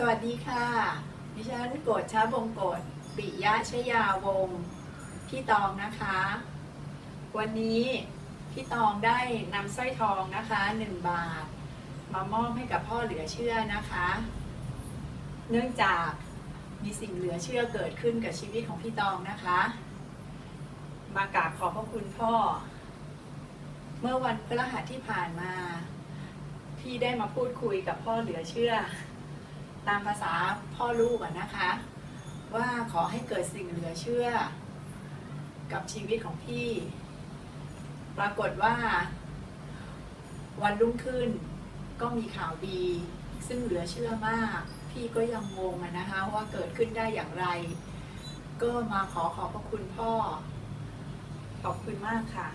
สวัสดีค่ะ ดิฉันโกฏชาบงโกฏปิยะชยาวงศ์พี่ตองนะคะ วันนี้พี่ตองได้นำสร้อยทองนะคะหนึ่งบาท มามอบให้กับพ่อเหลือเชื่อนะคะ เนื่องจากมีสิ่งเหลือเชื่อเกิดขึ้นกับชีวิตของพี่ตองนะคะ มากราบขอบพระคุณพ่อ เมื่อวันพฤหัสที่ผ่านมา พี่ได้มาพูดคุยกับพ่อเหลือเชื่อ ตามภาษาพ่อลูกนะคะ ว่าขอให้เกิดสิ่งเหลือเชื่อ กับชีวิตของพี่ ปรากฏว่า วันรุ่งขึ้นก็มีข่าวดี ซึ่งเหลือเชื่อมาก พี่ก็ยังงงนะคะว่าเกิดขึ้นได้อย่างไร ก็มาขอขอบพระคุณพ่อ ขอบคุณมากค่ะ